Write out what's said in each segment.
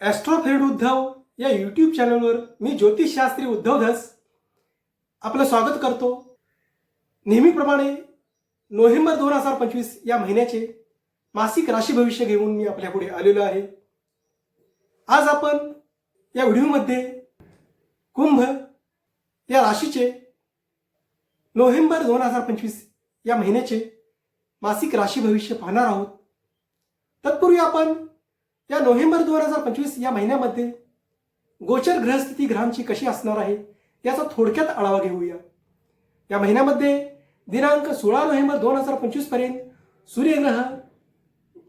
ॲस्ट्रोफेड उद्धव या यूट्यूब चॅनलवर मी ज्योतिषशास्त्री उद्धव धस आपलं स्वागत करतो. नेहमीप्रमाणे नोव्हेंबर दोन हजार पंचवीस या महिन्याचे मासिक राशी भविष्य घेऊन मी आपल्यापुढे आलेलो आहे. आज आपण या व्हिडिओमध्ये कुंभ या राशीचे नोव्हेंबर दोन हजार पंचवीस या महिन्याचे मासिक राशी भविष्य पाहणार आहोत. तत्पूर्वी आपण या नोव्हेंबर दोन हजार पंचवीस या महिन्यामध्ये गोचर ग्रहस्थिती ग्रहांची कशी असणार आहे याचा थोडक्यात आढावा घेऊया. या महिन्यामध्ये दिनांक सोळा नोव्हेंबर दोन हजार पंचवीसपर्यंत सूर्यग्रह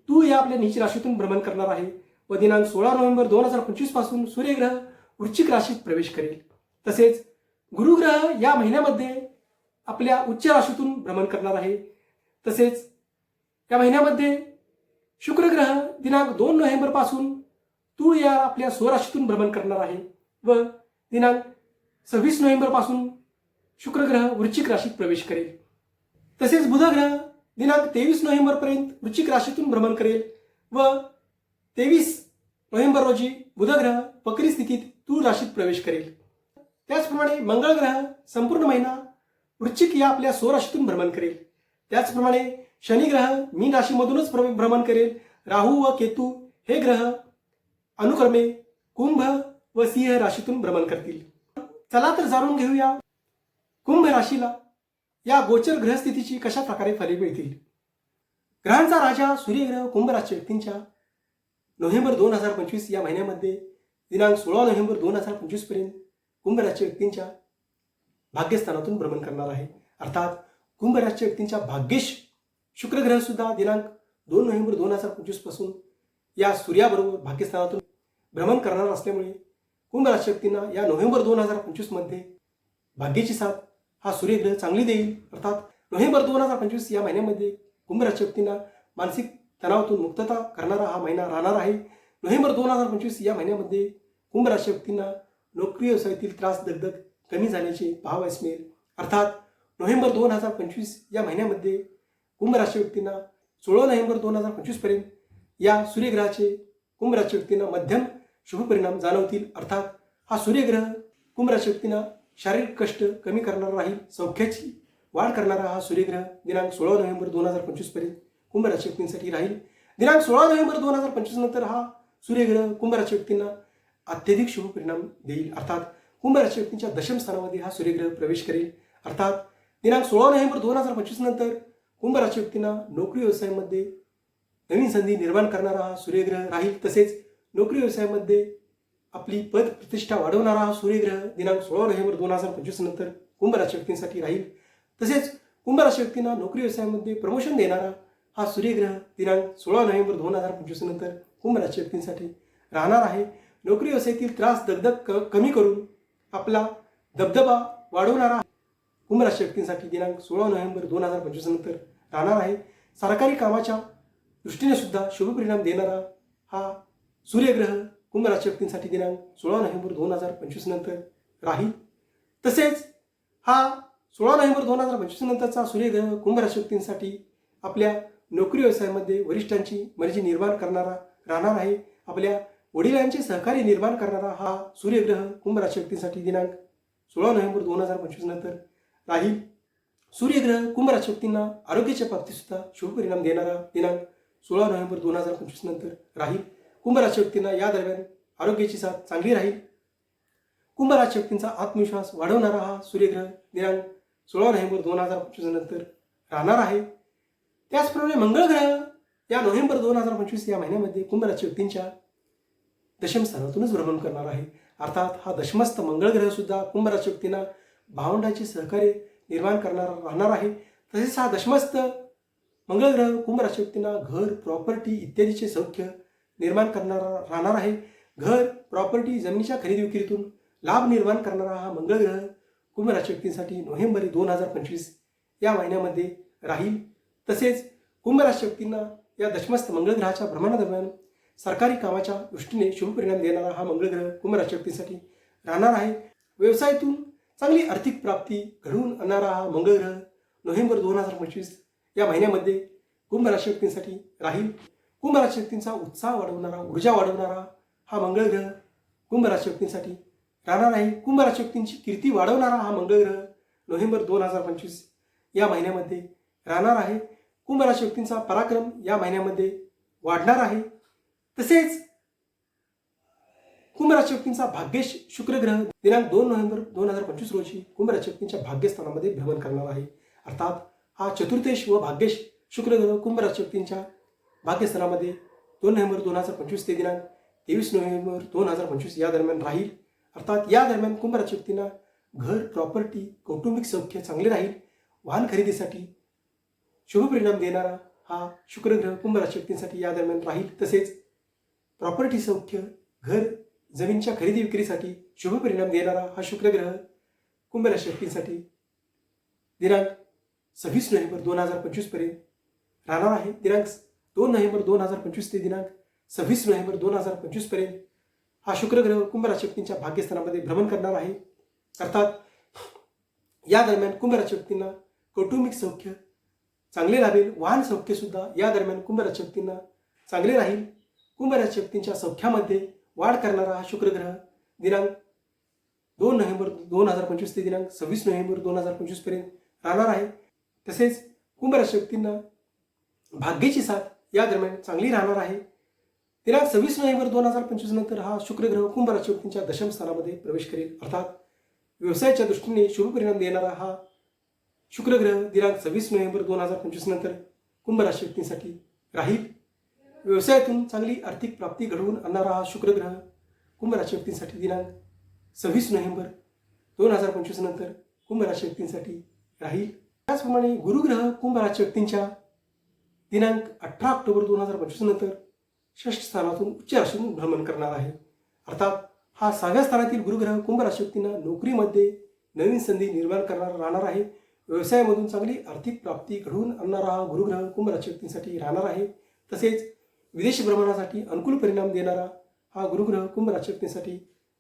तू या आपल्या नीच राशीतून भ्रमण करणार आहे व दिनांक सोळा नोव्हेंबर दोन हजार पंचवीसपासून सूर्यग्रह वृश्चिक राशीत प्रवेश करेल. तसेच गुरुग्रह या महिन्यामध्ये आपल्या उच्च राशीतून भ्रमण करणार आहे. तसेच या महिन्यामध्ये शुक्रग्रह दिनांक दोन नोव्हेंबरपासून तूळ या आपल्या स्वराशीतून भ्रमण करणार आहे व दिनांक सव्वीस नोव्हेंबरपासून शुक्रग्रह वृश्चिक राशीत प्रवेश करेल. तसेच बुधग्रह दिनांक तेवीस नोव्हेंबर पर्यंत वृश्चिक राशीतून भ्रमण करेल व तेवीस नोव्हेंबर रोजी बुधग्रह वक्री स्थितीत तूळ राशीत प्रवेश करेल. त्याचप्रमाणे मंगळ ग्रह संपूर्ण महिना वृश्चिक या आपल्या स्वराशीतून भ्रमण करेल. त्याचप्रमाणे शनी ग्रह मीन राशीमधूनच भ्रमण करेल. राहू व केतू हे ग्रह अनुक्रमे कुंभ व सिंह राशीतून भ्रमण करतील. चला तर जाणून घेऊया कुंभ राशीला या गोचर ग्रहस्थितीची कशा प्रकारे फले मिळतील. ग्रहांचा राजा सूर्यग्रह कुंभ राशी व्यक्तींच्या नोव्हेंबर दोन हजार पंचवीस या महिन्यामध्ये दिनांक सोळा नोव्हेंबर दोन हजार पंचवीसपर्यंत कुंभ राशी व्यक्तींच्या भाग्यस्थानातून भ्रमण करणार आहे. अर्थात कुंभ राशी व्यक्तींच्या भाग्येश शुक्रग्रह सुद्धा दिनांक दोन नोव्हेंबर दोन हजार पंचवीसपासून या सूर्याबरोबर पाकिस्तानातून भ्रमण करणार असल्यामुळे कुंभ राशी या नोव्हेंबर दोन हजार पंचवीसमध्ये भाग्याची साथ हा सूर्यग्रह चांगली देईल. अर्थात नोव्हेंबर दोन हजार पंचवीस या महिन्यामध्ये कुंभ राजशक्तींना मानसिक तणावातून मुक्तता करणारा हा महिना राहणार आहे. नोव्हेंबर दोन हजार पंचवीस या महिन्यामध्ये कुंभ राशी नोकरी व्यवसायातील त्रास दगदग कमी झाल्याचे पाहावयास मिळेल. अर्थात नोव्हेंबर दोन हजार पंचवीस या महिन्यामध्ये कुंभ राशी व्यक्तींना सोळा नोव्हेंबर दोन हजार पंचवीसपर्यंत या सूर्यग्रहाचे कुंभ राशी व्यक्तींना मध्यम शुभ परिणाम जाणवतील. अर्थात हा सूर्यग्रह कुंभ राशी व्यक्तींना शारीरिक कष्ट कमी करणारा राहील. सौख्याची वाढ करणारा हा सूर्यग्रह दिनांक सोळा नोव्हेंबर दोन हजार पंचवीसपर्यंत कुंभ राशी व्यक्तींसाठी राहील. दिनांक सोळा नोव्हेंबर दोन हजार पंचवीस नंतर हा सूर्यग्रह कुंभ राशी व्यक्तींना अत्यधिक शुभ परिणाम देईल. अर्थात कुंभ राशी व्यक्तींच्या दशम स्थानामध्ये हा सूर्यग्रह प्रवेश करेल. अर्थात दिनांक सोळा नोव्हेंबर दोन हजार पंचवीस नंतर कुंभ राशी व्यक्तींना नोकरी व्यवसायामध्ये नवीन संधी निर्माण करणारा हा सूर्यग्रह राहील. तसेच नोकरी व्यवसायामध्ये आपली पद प्रतिष्ठा वाढवणारा हा सूर्यग्रह दिनांक सोळा नोव्हेंबर दोन हजार पंचवीस नंतर कुंभ राशी व्यक्तींसाठी राहील. तसेच कुंभ राशी व्यक्तींना नोकरी व्यवसायामध्ये प्रमोशन देणारा हा सूर्यग्रह दिनांक सोळा नोव्हेंबर दोन हजार पंचवीस नंतर कुंभ राशी व्यक्तींसाठी राहणार आहे. नोकरी व्यवसायातील त्रास दगदग क कमी करून आपला दबदबा वाढवणारा कुंभ राशी व्यक्तींसाठी दिनांक सोळा नोव्हेंबर दोन हजार पंचवीस नंतर राहणार आहे. सरकारी कामाच्या दृष्टीने सुद्धा शुभ परिणाम देणारा हा सूर्यग्रह कुंभ राशी व्यक्तींसाठी दिनांक सोळा नोव्हेंबर दोन हजार पंचवीस नंतर राहील. तसेच हा सोळा नोव्हेंबर दोन हजार पंचवीस नंतरचा सूर्यग्रह कुंभ राशी व्यक्तींसाठी आपल्या नोकरी व्यवसायामध्ये वरिष्ठांची मर्जी निर्माण करणारा राहणार आहे. आपल्या वडिलांचे सहकार्य निर्माण करणारा हा सूर्यग्रह कुंभ राशी व्यक्तींसाठी दिनांक सोळा नोव्हेंबर दोन हजार पंचवीस नंतर नाही सूर्यग्रह कुंभ व्यक्तींना आरोग्याच्या बाबतीत सुद्धा शुभ परिणाम देणारा दिनांक सोळा नोव्हेंबर दोन हजार पंचवीस नंतर राहील. कुंभ राशी व्यक्तींना या दरम्यान आरोग्याची साथ चांगली राहील. कुंभ राशी व्यक्तींचा आत्मविश्वास वाढवणारा हा सूर्यग्रह दिनांक सोळा नोव्हेंबर दोन हजार पंचवीस नंतर राहणार आहे. त्याचप्रमाणे मंगळ ग्रह या नोव्हेंबर दोन हजार पंचवीस या महिन्यामध्ये कुंभ राशी व्यक्तींच्या भ्रमण करणार आहे. अर्थात हा दशमस्थ मंगळ ग्रह सुद्धा कुंभ व्यक्तींना भावंडाचे सहकार्य निर्माण करणारा राहणार आहे. तसेच हा दशमस्थ मंगळग्रह कुंभ राशी घर प्रॉपर्टी इत्यादीचे सौख्य निर्माण करणारा राहणार आहे. घर प्रॉपर्टी जमिनीच्या खरेदी विक्रीतून लाभ निर्माण करणारा हा मंगळग्रह कुंभ राशीव्यक्तींसाठी नोव्हेंबर दोन हजार पंचवीस या महिन्यामध्ये राहील. तसेच कुंभ राशी या दशमस्थ मंगळग्रहाच्या भ्रमणादरम्यान सरकारी कामाच्या दृष्टीने शुभ परिणाम देणारा हा मंगळग्रह कुंभ राहणार आहे. व्यवसायातून चांगली आर्थिक प्राप्ती घडवून आणणारा हा मंगळ ग्रह नोव्हेंबर दोन हजार पंचवीस या महिन्यामध्ये कुंभ राशी व्यक्तींसाठी राहील. कुंभ राशी व्यक्तींचा उत्साह वाढवणारा ऊर्जा वाढवणारा हा मंगळ ग्रह कुंभ राशी व्यक्तींसाठी राहणार आहे. कुंभ राशी व्यक्तींची कीर्ती वाढवणारा हा मंगळ ग्रह नोव्हेंबर दोन हजार पंचवीस या महिन्यामध्ये राहणार आहे. कुंभ राशी व्यक्तींचा पराक्रम या महिन्यामध्ये वाढणार आहे. तसेच कुंभ राशी व्यक्तींचा भाग्येश शुक्रग्रह दिनांक दोन नोव्हेंबर दोन हजार पंचवीस रोजी कुंभ राशी व्यक्तींच्या भाग्यस्थानामध्ये भ्रमण करणार आहे. अर्थात हा चतुर्थेश व भाग्येश शुक्र ग्रह कुंभ राशी व्यक्तींच्या भाग्यस्थानामध्ये दोन नोव्हेंबर दोन हजार पंचवीस ते दिनांक तेवीस नोव्हेंबर दोन हजार पंचवीस या दरम्यान राहील. अर्थात या दरम्यान कुंभ राशी व्यक्तींना घर प्रॉपर्टी कौटुंबिक सौख्य चांगले राहील. वाहन खरेदीसाठी शुभ परिणाम देणारा हा शुक्र ग्रह कुंभ राशी व्यक्तींसाठी या दरम्यान राहील. तसेच प्रॉपर्टी सौख्य घर जमीनच्या खरेदी विक्रीसाठी शुभ परिणाम देणारा हा शुक्र ग्रह कुंभ राशी दिनांक सव्वीस नोव्हेंबर दोन हजार पंचवीसपर्यंत राहणार आहे. दिनांक दोन नोव्हेंबर दोन हजार पंचवीस ते दिनांक सव्वीस नोव्हेंबर दोन हजार पंचवीसपर्यंत हा शुक्र ग्रह कुंभ राशी भाग्यस्थानामध्ये भ्रमण करणार आहे. अर्थात या दरम्यान कुंभ कौटुंबिक सौख्य चांगले लाभेल. वाहन सौख्य सुद्धा या दरम्यान कुंभ राशी चांगले राहील. कुंभ राशी सौख्यामध्ये वाढ करणारा हा शुक्र ग्रह दिनांक दोन नोव्हेंबर दोन हजार पंचवीस ते दिनांक सव्वीस नोव्हेंबर दोन हजार पंचवीसपर्यंत राहणार आहे. तसेच कुंभ राशी व्यक्तींना भाग्याची साथ या दरम्यान चांगली राहणार आहे. दिनांक सव्वीस नोव्हेंबर दोन हजार पंचवीस नंतर हा शुक्र ग्रह कुंभ राशी व्यक्तींच्या दशम स्थानामध्ये प्रवेश करेल. अर्थात व्यवसायाच्या दृष्टीने शुभ परिणाम देणारा हा शुक्रग्रह दिनांक सव्वीस नोव्हेंबर दोन हजार पंचवीस नंतर कुंभ राशी व्यक्तींसाठी राहील. व्यवसायातून चांगली आर्थिक प्राप्ती घडवून आणणारा हा शुक्रग्रह कुंभ राशी व्यक्तींसाठी दिनांक सव्वीस नोव्हेंबर दोन हजार पंचवीस नंतर कुंभ राशी व्यक्तींसाठी राहील. त्याचप्रमाणे गुरुग्रह कुंभ राशी व्यक्तींच्या दिनांक अठरा ऑक्टोबर दोन हजार पंचवीस नंतर षष्ठ स्थानातून उच्च राशीतून भ्रमण करणार आहे. अर्थात हा सहाव्या स्थानातील गुरुग्रह कुंभ राशी व्यक्तींना नोकरीमध्ये नवीन संधी निर्माण करणार राहणार आहे. व्यवसायामधून चांगली आर्थिक प्राप्ती घडवून आणणारा हा गुरुग्रह कुंभ राशी व्यक्तींसाठी राहणार आहे. तसेच विदेश भ्रमणासाठी अनुकूल परिणाम देणारा हा गुरुग्रह कुंभ राशी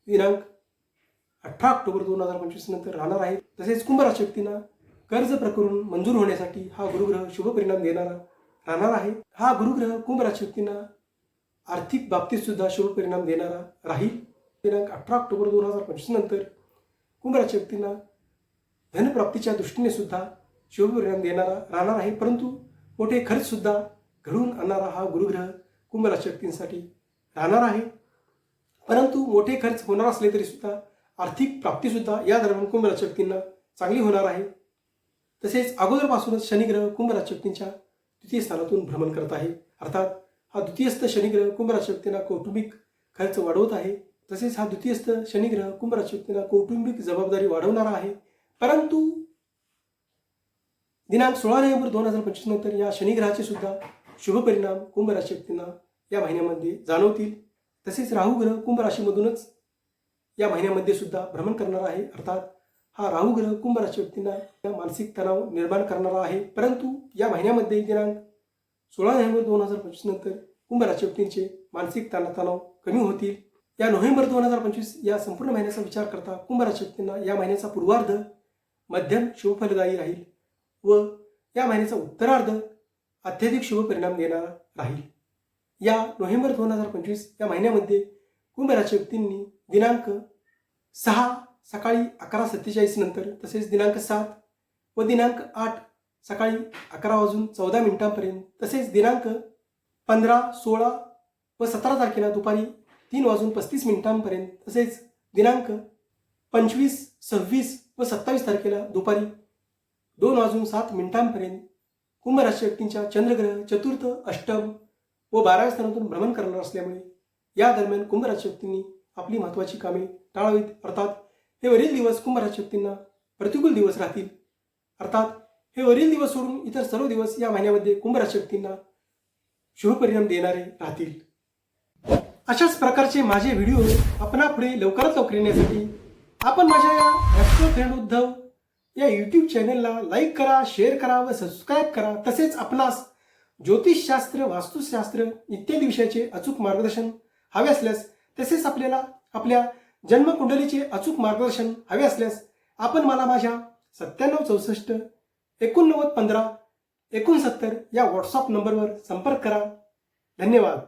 दिनांक अठरा ऑक्टोबर दोन हजार पंचवीस नंतर राहणार आहे. तसेच कुंभ राशक्तींना कर्ज प्रकरण मंजूर होण्यासाठी हा गुरुग्रह शुभ परिणाम देणारा राहणार आहे. हा गुरुग्रह कुंभ राशक्तींना आर्थिक बाबतीत सुद्धा शुभ परिणाम देणारा राहील. दिनांक अठरा ऑक्टोबर दोन हजार पंचवीस नंतर कुंभ राशक्तींना धनप्राप्तीच्या दृष्टीने सुद्धा शुभ परिणाम देणारा राहणार आहे. परंतु मोठे खर्च सुद्धा घडवून आणणारा हा गुरुग्रह कुंभ व्यक्तींसाठी राहणार आहे. परंतु मोठे खर्च होणार असले तरी सुद्धा आर्थिक प्राप्ती सुद्धा या दरम्यान कुंभ व्यक्तींना चांगली होणार आहे. तसेच अगोदरपासूनच शनिग्रह कुंभ व्यक्तींच्या द्वितीय स्थानातून भ्रमण करत आहे. अर्थात हा द्वितीयस्थ शनिग्रह कुंभ व्यक्तींना कौटुंबिक खर्च वाढवत आहे. तसेच हा द्वितीयस्थ शनिग्रह कुंभ व्यक्तींना कौटुंबिक जबाबदारी वाढवणारा आहे. परंतु दिनांक सोळा नोव्हेंबर दोन हजार पंचवीस नंतर या शनिग्रहाचे सुद्धा शुभ परिणाम कुंभ राशी व्यक्तींना या महिन्यामध्ये जाणवतील. तसेच राहू ग्रह कुंभ राशीमधूनच या महिन्यामध्ये सुद्धा भ्रमण करणार आहे. अर्थात हा राहू ग्रह कुंभ राशी व्यक्तींना मानसिक तणाव निर्माण करणारा आहे. परंतु या महिन्यामध्ये दिनांक सोळा नोव्हेंबर दोन हजार पंचवीस नंतर कुंभ राशी व्यक्तींचे मानसिक तणाव कमी होतील. या नोव्हेंबर दोन हजार पंचवीस या संपूर्ण महिन्याचा विचार करता कुंभ राशी व्यक्तींना या महिन्याचा पूर्वार्ध मध्यम शुभफलदायी राहील व या महिन्याचा उत्तरार्ध अत्याधिक शुभ परिणाम देणारा राहील. या नोव्हेंबर दोन हजार पंचवीस या महिन्यामध्ये कुंभराच्या व्यक्तींनी दिनांक सहा सकाळी अकरा सत्तेचाळीस नंतर तसेच दिनांक सात व दिनांक आठ सकाळी अकरा वाजून चौदा मिनिटांपर्यंत तसेच दिनांक पंधरा सोळा व सतरा तारखेला दुपारी तीन वाजून पस्तीस मिनिटांपर्यंत तसेच दिनांक पंचवीस सव्वीस व सत्तावीस तारखेला दुपारी दोन वाजून सात मिनिटांपर्यंत कुंभराशी व्यक्तींच्या चंद्रग्रह चतुर्थ अष्टम व बाराव्या स्थानातून भ्रमण करणार असल्यामुळे या दरम्यान कुंभराशी व्यक्तींनी आपली महत्त्वाची कामे टाळावीत. अर्थात हे वरील दिवस कुंभराशी व्यक्तींना प्रतिकूल दिवस राहतील. अर्थात हे वरील दिवस सोडून इतर सर्व दिवस या महिन्यामध्ये कुंभराशी व्यक्तींना शुभ परिणाम देणारे राहतील. अशाच प्रकारचे माझे व्हिडिओ आपणापुढे लवकरात लवकर येण्यासाठी आपण माझ्या या राष्ट्रीय फ्रेंड उद्धव या यूट्यूब चॅनलला लाईक करा शेअर करा व सबस्क्राईब करा. तसेच आपणास ज्योतिषशास्त्र वास्तुशास्त्र इत्यादी विषयाचे अचूक मार्गदर्शन हवे असल्यास तसेच आपल्याला आपल्या जन्मकुंडलीचे अचूक मार्गदर्शन हवे असल्यास आपण मला माझ्या सत्त्याण्णव चौसष्ट एकोणनव्वद पंधरा एकोणसत्तर या व्हॉट्सअप नंबरवर संपर्क करा. धन्यवाद.